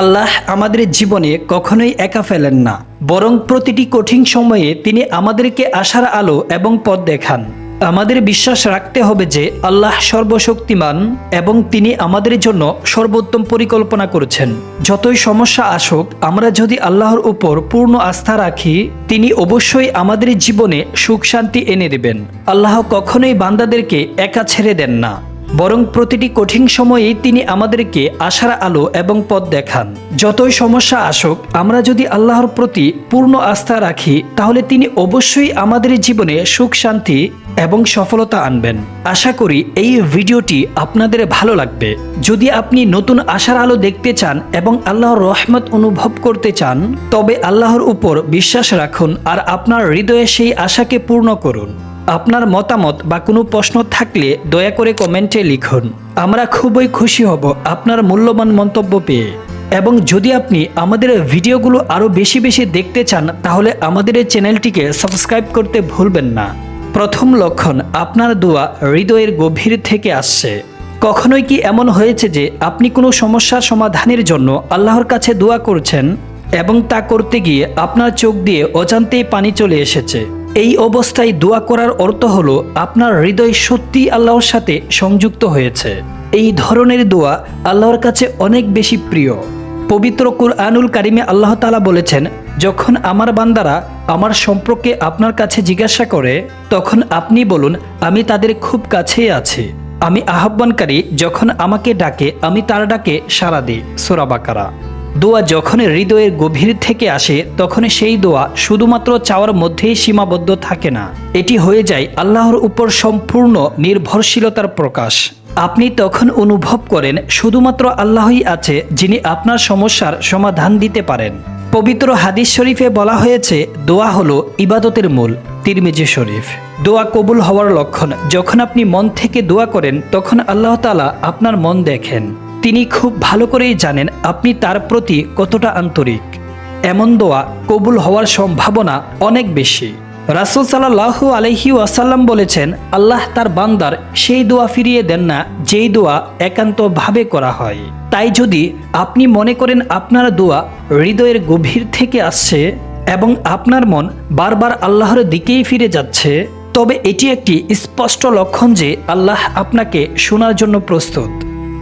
আল্লাহ আমাদের জীবনে কখনোই একা ফেলেন না, বরং প্রতিটি কঠিন সময়ে তিনি আমাদেরকে আশার আলো এবং পথ দেখান। আমাদের বিশ্বাস রাখতে হবে যে আল্লাহ সর্বশক্তিমান এবং তিনি আমাদের জন্য সর্বোত্তম পরিকল্পনা করেছেন। যতই সমস্যা আসুক, আমরা যদি আল্লাহর উপর পূর্ণ আস্থা রাখি, তিনি অবশ্যই আমাদের জীবনে সুখ শান্তি এনে দেবেন। আল্লাহ কখনোই বান্দাদেরকে একা ছেড়ে দেন না। বরং প্রতিটি কঠিন সময়েই তিনি আমাদেরকে আশার আলো এবং পথ দেখান। যতই সমস্যা আসুক, আমরা যদি আল্লাহর প্রতি পূর্ণ আস্থা রাখি, তাহলে তিনি অবশ্যই আমাদের জীবনে সুখ, শান্তি এবং সফলতা আনবেন। আশা করি এই ভিডিওটি আপনাদের ভালো লাগবে। যদি আপনি নতুন আশার আলো দেখতে চান এবং আল্লাহর রহমত অনুভব করতে চান, তবে আল্লাহর উপর বিশ্বাস রাখুন আর আপনার হৃদয়ে সেই আশাকে পূর্ণ করুন। আপনার মতামত বা কোনো প্রশ্ন থাকলে দয়া করে কমেন্টে লিখুন। আমরা খুবই খুশি হব আপনার মূল্যবান মন্তব্য পেয়ে। এবং যদি আপনি আমাদের ভিডিওগুলো আরও বেশি বেশি দেখতে চান, তাহলে আমাদের এই চ্যানেলটিকে সাবস্ক্রাইব করতে ভুলবেন না। প্রথম লক্ষণ, আপনার দোয়া হৃদয়ের গভীর থেকে আসছে। কখনোই কি এমন হয়েছে যে আপনি কোনো সমস্যার সমাধানের জন্য আল্লাহর কাছে দোয়া করছেন? এবং তা করতে গিয়ে আপনার চোখ দিয়ে অজান্তেই পানি চলে এসেছে। এই অবস্থায় দোয়া করার অর্থ হলো, আপনার হৃদয় সত্যি আল্লাহর সাথে সংযুক্ত হয়েছে। এই ধরনের দোয়া আল্লাহর কাছে অনেক বেশি প্রিয়। পবিত্র কুরআনুল কারিমে আল্লাহ তালা বলেছেন, যখন আমার বান্দারা আমার সম্পর্কে আপনার কাছে জিজ্ঞাসা করে, তখন আপনি বলুন, আমি তাদের খুব কাছেই আছি। আমি আহ্বানকারী, যখন আমাকে ডাকে, আমি তার ডাকে সাড়া দিই। সোরাবাকারা দোয়া যখন হৃদয়ের গভীর থেকে আসে তখন সেই দোয়া শুধুমাত্র চাওয়ার মধ্যেই সীমাবদ্ধ থাকে না। এটি হয়ে যায় আল্লাহর উপর সম্পূর্ণ নির্ভরশীলতার প্রকাশ। আপনি তখন অনুভব করেন শুধুমাত্র আল্লাহই আছে যিনি আপনার সমস্যার সমাধান দিতে পারেন। পবিত্র হাদিস শরীফে বলা হয়েছে, দোয়া হলো ইবাদতের মূল, তিরমিজি শরীফ। দোয়া কবুল হওয়ার লক্ষণ, যখন আপনি মন থেকে দোয়া করেন, তখন আল্লাহ তালা আপনার মন দেখেন। তিনি খুব ভালো করেই জানেন আপনি তার প্রতি কতটা আন্তরিক। এমন দোয়া কবুল হওয়ার সম্ভাবনা অনেক বেশি। রাসুল সাল্লাহু আলহি ওয়াসাল্লাম বলেছেন, আল্লাহ তার বান্দার সেই দোয়া ফিরিয়ে দেন না যেই দোয়া একান্তভাবে করা হয়। তাই যদি আপনি মনে করেন আপনার দোয়া হৃদয়ের গভীর থেকে আসছে এবং আপনার মন বারবার আল্লাহর দিকেই ফিরে যাচ্ছে, তবে এটি একটি স্পষ্ট লক্ষণ যে আল্লাহ আপনাকে শোনার জন্য প্রস্তুত।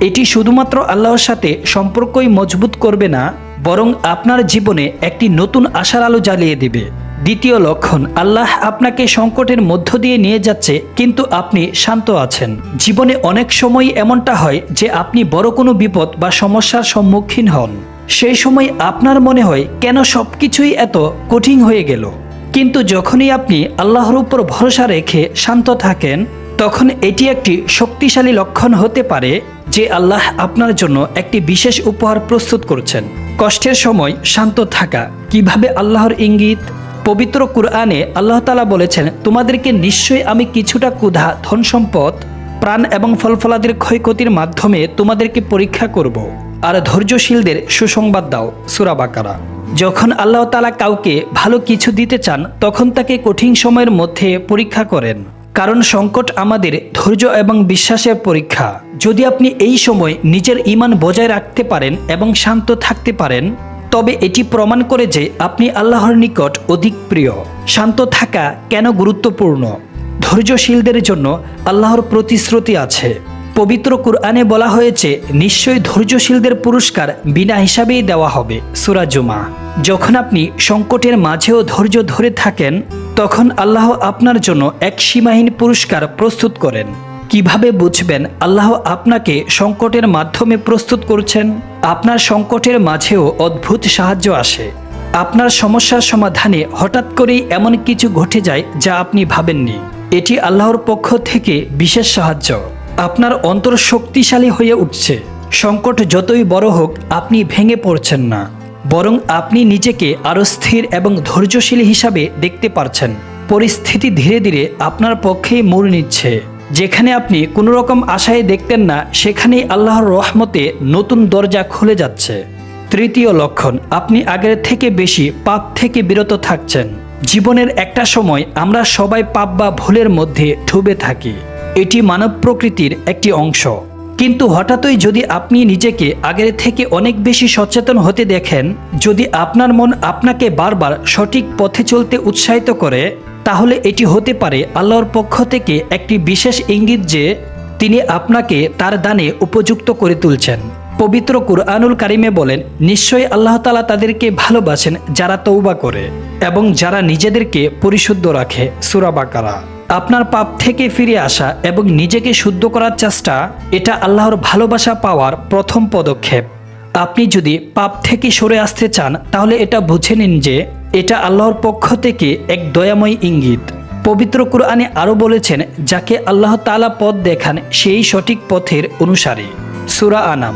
এটি শুধুমাত্র আল্লাহর সাথে সম্পর্কই মজবুত করবে না, বরং আপনার জীবনে একটি নতুন আশার আলো জ্বালিয়ে দেবে। দ্বিতীয় লক্ষণ, আল্লাহ আপনাকে সংকটের মধ্য দিয়ে নিয়ে যাচ্ছে, কিন্তু আপনি শান্ত আছেন। জীবনে অনেক সময় এমনটা হয় যে আপনি বড় কোনো বিপদ বা সমস্যার সম্মুখীন হন। সেই সময় আপনার মনে হয়, কেন সব কিছুই এত কঠিন হয়ে গেল? কিন্তু যখনই আপনি আল্লাহর উপর ভরসা রেখে শান্ত থাকেন, তখন এটি একটি শক্তিশালী লক্ষণ হতে পারে যে আল্লাহ আপনার জন্য একটি বিশেষ উপহার প্রস্তুত করছেন। কষ্টের সময় শান্ত থাকা। কীভাবে আল্লাহর ইঙ্গিত? পবিত্র কুরআনে আল্লাহ তালা বলেছেন, তোমাদেরকে নিশ্চয়ই আমি কিছুটা ক্ষুধা ধন সম্পদ প্রাণ এবং ফলফলাদের ক্ষয়ক্ষতির মাধ্যমে তোমাদেরকে পরীক্ষা করব। আর ধৈর্যশীলদের সুসংবাদ দাও। সুরাবাকারা যখন আল্লাহ তালা কাউকে ভালো কিছু দিতে চান, তখন তাকে কঠিন সময়ের মধ্যে পরীক্ষা করেন। কারণ সংকট আমাদের ধৈর্য এবং বিশ্বাসের পরীক্ষা। যদি আপনি এই সময় নিজের ইমান বজায় রাখতে পারেন এবং শান্ত থাকতে পারেন, তবে এটি প্রমাণ করে যে আপনি আল্লাহর নিকট অধিক প্রিয়। শান্ত থাকা কেন গুরুত্বপূর্ণ? ধৈর্যশীলদের জন্য আল্লাহর প্রতিশ্রুতি আছে। পবিত্র কুরআনে বলা হয়েছে, নিশ্চয়ই ধৈর্যশীলদের পুরস্কার বিনা হিসাবেই দেওয়া হবে। সুরাজুমা যখন আপনি সংকটের মাঝেও ধৈর্য ধরে থাকেন তখন আল্লাহ আপনার জন্য এক সীমাহীন পুরস্কার প্রস্তুত করেন। কীভাবে বুঝবেন আল্লাহ আপনাকে সংকটের মাধ্যমে প্রস্তুত করছেন? আপনার সংকটের মাঝেও অদ্ভুত সাহায্য আসে। আপনার সমস্যার সমাধানে হঠাৎ করেই এমন কিছু ঘটে যায় যা আপনি ভাবেননি। এটি আল্লাহর পক্ষ থেকে বিশেষ সাহায্য। আপনার অন্তর শক্তিশালী হয়ে উঠছে। সংকট যতই বড় হোক, আপনি ভেঙে পড়ছেন না। বরং আপনি নিজেকে আরও স্থির এবং ধৈর্যশীল হিসাবে দেখতে পারছেন। পরিস্থিতি ধীরে ধীরে আপনার পক্ষেই মোড় নিচ্ছে। যেখানে আপনি কোনো রকম আশায় দেখতেন না, সেখানেই আল্লাহর রহমতে নতুন দরজা খুলে যাচ্ছে। তৃতীয় লক্ষণ, আপনি আগের থেকে বেশি পাপ থেকে বিরত থাকছেন। জীবনের একটা সময় আমরা সবাই পাপ বা ভুলের মধ্যে ডুবে থাকি। এটি মানব প্রকৃতির একটি অংশ। কিন্তু হঠাৎই যদি আপনি নিজেকে আগের থেকে অনেক বেশি সচেতন হতে দেখেন, যদি আপনার মন আপনাকে বারবার সঠিক পথে চলতে উৎসাহিত করে, তাহলে এটি হতে পারে আল্লাহর পক্ষ থেকে একটি বিশেষ ইঙ্গিত যে তিনি আপনাকে তার দানে উপযুক্ত করে তুলছেন। পবিত্র কুরআনুল কারিমে বলেন, নিশ্চয়ই আল্লাহ তালা তাদেরকে ভালোবাসেন যারা তৌবা করে এবং যারা নিজেদেরকে পরিশুদ্ধ রাখে। সুরাবাকারা আপনার পাপ থেকে ফিরে আসা এবং নিজেকে শুদ্ধ করার চেষ্টা, এটা আল্লাহর ভালোবাসা পাওয়ার প্রথম পদক্ষেপ। আপনি যদি পাপ থেকে সরে আসতে চান, তাহলে এটা বুঝে নিন যে এটা আল্লাহর পক্ষ থেকে এক দয়াময় ইঙ্গিত। পবিত্র কুরআনে আরও বলেছেন, যাকে আল্লাহ তাআলা পথ দেখান, সেই সঠিক পথের অনুসারী। সুরা আনাম।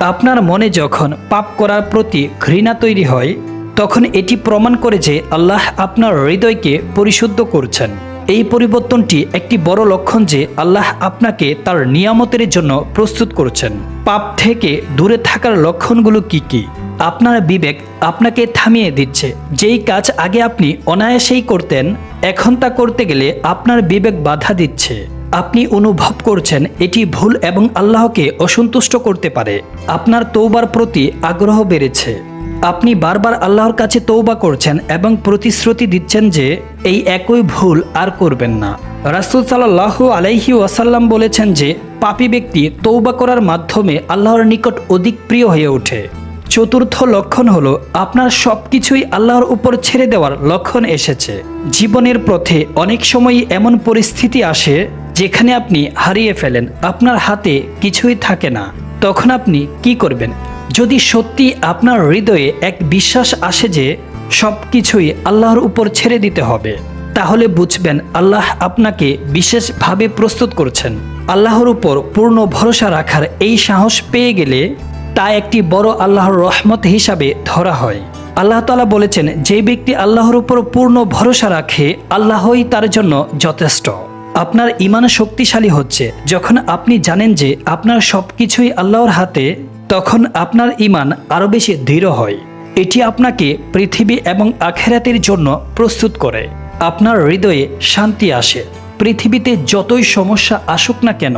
আপনার মনে যখন পাপ করার প্রতি ঘৃণা তৈরি হয়, তখন এটি প্রমাণ করে যে আল্লাহ আপনার হৃদয়কে পরিশুদ্ধ করছেন। এই পরিবর্তনটি একটি বড় লক্ষণ যে আল্লাহ আপনাকে তার নিয়ামতের জন্য প্রস্তুত করছেন। পাপ থেকে দূরে থাকার লক্ষণগুলো কি কি? আপনার বিবেক আপনাকে থামিয়ে দিচ্ছে। যেই কাজ আগে আপনি অনায়াসেই করতেন, এখন তা করতে গেলে আপনার বিবেক বাধা দিচ্ছে। আপনি অনুভব করছেন এটি ভুল এবং আল্লাহকে অসন্তুষ্ট করতে পারে। আপনার তৌবার প্রতি আগ্রহ বেড়েছে। আপনি বারবার আল্লাহর কাছে তৌবা করছেন এবং প্রতিশ্রুতি দিচ্ছেন যে এই একই ভুল আর করবেন না। রাসুল সাল্লাহ আলাইহি ওয়াসাল্লাম বলেছেন যে, পাপী ব্যক্তি তৌবা করার মাধ্যমে আল্লাহর নিকট অধিক প্রিয় হয়ে ওঠে। চতুর্থ লক্ষণ হলো, আপনার সব কিছুই আল্লাহর উপর ছেড়ে দেওয়ার লক্ষণ এসেছে। জীবনের পথে অনেক সময়ই এমন পরিস্থিতি আসে যেখানে আপনি হারিয়ে ফেলেন, আপনার হাতে কিছুই থাকে না। তখন আপনি কি করবেন? যদি সত্যি আপনার হৃদয়ে এক বিশ্বাস আসে যে সব কিছুই আল্লাহর উপর ছেড়ে দিতে হবে, তাহলে বুঝবেন আল্লাহ আপনাকে বিশেষভাবে প্রস্তুত করছেন। আল্লাহর উপর পূর্ণ ভরসা রাখার এই সাহস পেয়ে গেলে তা একটি বড় আল্লাহর রহমত হিসাবে ধরা হয়। আল্লাহ তালা বলেছেন, যে ব্যক্তি আল্লাহর উপর পূর্ণ ভরসা রাখে, আল্লাহই তার জন্য যথেষ্ট। আপনার ইমান শক্তিশালী হচ্ছে, যখন আপনি জানেন যে আপনার সব কিছুই আল্লাহর হাতে তখন আপনার ইমান আরও বেশি দৃঢ় হয়। এটি আপনাকে পৃথিবী এবং আখেরাতের জন্য প্রস্তুত করে। আপনার হৃদয়ে শান্তি আসে। পৃথিবীতে যতই সমস্যা আসুক না কেন,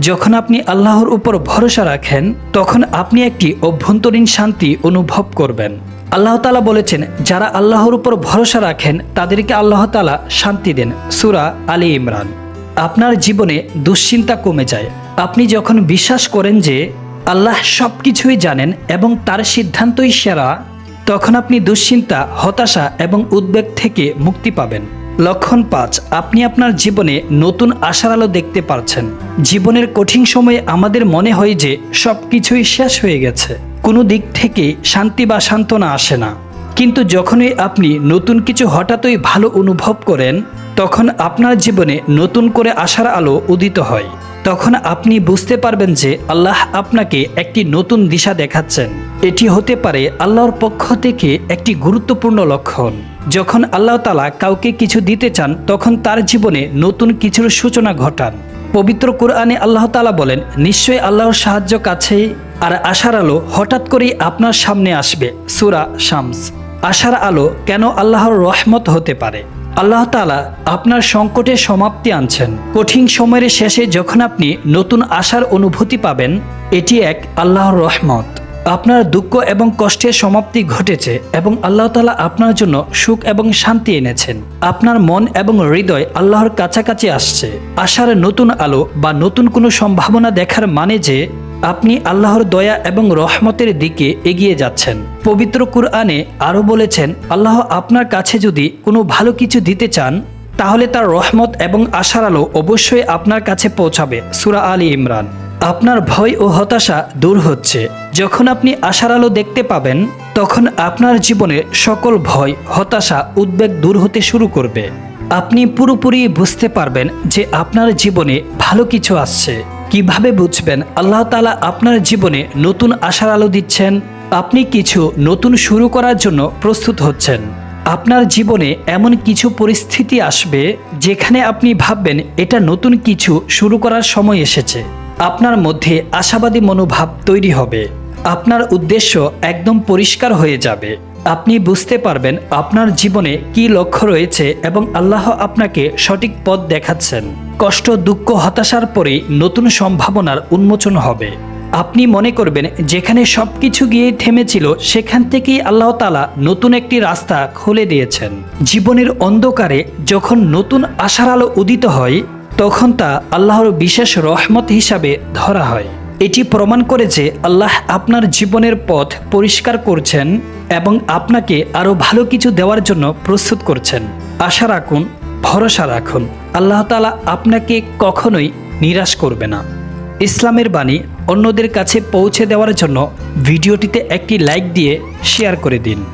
যখন আপনি আল্লাহর উপর ভরসা রাখেন, তখন আপনি একটি অভ্যন্তরীণ শান্তি অনুভব করবেন। আল্লাহ তালা বলেছেন, যারা আল্লাহর উপর ভরসা রাখেন, তাদেরকে আল্লাহ তালা শান্তি দেন। সুরা আলী ইমরান। আপনার জীবনে দুশ্চিন্তা কমে যায়। আপনি যখন বিশ্বাস করেন যে আল্লাহ সব কিছুই জানেন এবং তার সিদ্ধান্তই সেরা, তখন আপনি দুশ্চিন্তা, হতাশা এবং উদ্বেগ থেকে মুক্তি পাবেন। লক্ষণ পাঁচ, আপনি আপনার জীবনে নতুন আশার আলো দেখতে পারছেন। জীবনের কঠিন সময়ে আমাদের মনে হয় যে সব কিছুই শেষ হয়ে গেছে। কোনো দিক থেকে শান্তি বা সান্ত্বনা আসে না। কিন্তু যখনই আপনি নতুন কিছু হঠাৎই ভালো অনুভব করেন, তখন আপনার জীবনে নতুন করে আশার আলো উদিত হয়। তখন আপনি বুঝতে পারবেন যে আল্লাহ আপনাকে একটি নতুন দিশা দেখাচ্ছেন। এটি হতে পারে আল্লাহর পক্ষ থেকে একটি গুরুত্বপূর্ণ লক্ষণ। যখন আল্লাহ তালা কাউকে কিছু দিতে চান, তখন তার জীবনে নতুন কিছুর সূচনা ঘটান। পবিত্র কোরআনে আল্লাহ তালা বলেন, নিশ্চয়ই আল্লাহর সাহায্য কাছেই আর আশার আলো হঠাৎ করেই আপনার সামনে আসবে। সুরা শামস। আশার আলো কেন আল্লাহর রহমত হতে পারে? আল্লাহ তালা আপনার সংকটে সমাপ্তি আনছেন। কঠিন সময়ের শেষে যখন আপনি নতুন আশার অনুভূতি পাবেন, এটি এক আল্লাহর রহমত। আপনার দুঃখ এবং কষ্টের সমাপ্তি ঘটেছে এবং আল্লাহ তালা আপনার জন্য সুখ এবং শান্তি এনেছেন। আপনার মন এবং হৃদয় আল্লাহর কাছাকাছি আসছে। আশার নতুন আলো বা নতুন কোনো সম্ভাবনা দেখার মানে যে আপনি আল্লাহর দয়া এবং রহমতের দিকে এগিয়ে যাচ্ছেন। পবিত্র কুরআনে আরও বলেছেন, আল্লাহ আপনার কাছে যদি কোনো ভালো কিছু দিতে চান, তাহলে তার রহমত এবং আশার আলো অবশ্যই আপনার কাছে পৌঁছাবে, সুরা আলী ইমরান। আপনার ভয় ও হতাশা দূর হচ্ছে। যখন আপনি আশার আলো দেখতে পাবেন, তখন আপনার জীবনে সকল ভয়, হতাশা, উদ্বেগ দূর হতে শুরু করবে। আপনি পুরোপুরি বুঝতে পারবেন যে আপনার জীবনে ভালো কিছু আসছে। কীভাবে বুঝবেন আল্লাহ তালা আপনার জীবনে নতুন আশার আলো দিচ্ছেন? আপনি কিছু নতুন শুরু করার জন্য প্রস্তুত হচ্ছেন। আপনার জীবনে এমন কিছু পরিস্থিতি আসবে যেখানে আপনি ভাববেন এটা নতুন কিছু শুরু করার সময় এসেছে। আপনার মধ্যে আশাবাদী মনোভাব তৈরি হবে। আপনার উদ্দেশ্য একদম পরিষ্কার হয়ে যাবে। আপনি বুঝতে পারবেন আপনার জীবনে কি লক্ষ্য রয়েছে এবং আল্লাহ আপনাকে সঠিক পথ দেখাচ্ছেন। কষ্ট, দুঃখ, হতাশার পরে নতুন সম্ভাবনার উন্মোচন হবে। আপনি মনে করবেন যেখানে সব কিছু গিয়ে থেমেছিল, সেখান থেকেই আল্লাহ তালা নতুন একটি রাস্তা খুলে দিয়েছেন। জীবনের অন্ধকারে যখন নতুন আশার আলো উদিত হয়, তখন তা আল্লাহর বিশেষ রহমত হিসাবে ধরা হয়। এটি প্রমাণ করে যে আল্লাহ আপনার জীবনের পথ পরিষ্কার করছেন এবং আপনাকে আরও ভালো কিছু দেওয়ার জন্য প্রস্তুত করছেন। আশা রাখুন, ভরসা রাখুন। আল্লাহ তালা আপনাকে কখনোই নিরাশ করবে না। ইসলামের বাণী অন্যদের কাছে পৌঁছে দেওয়ার জন্য ভিডিওটিতে একটি লাইক দিয়ে শেয়ার করে দিন।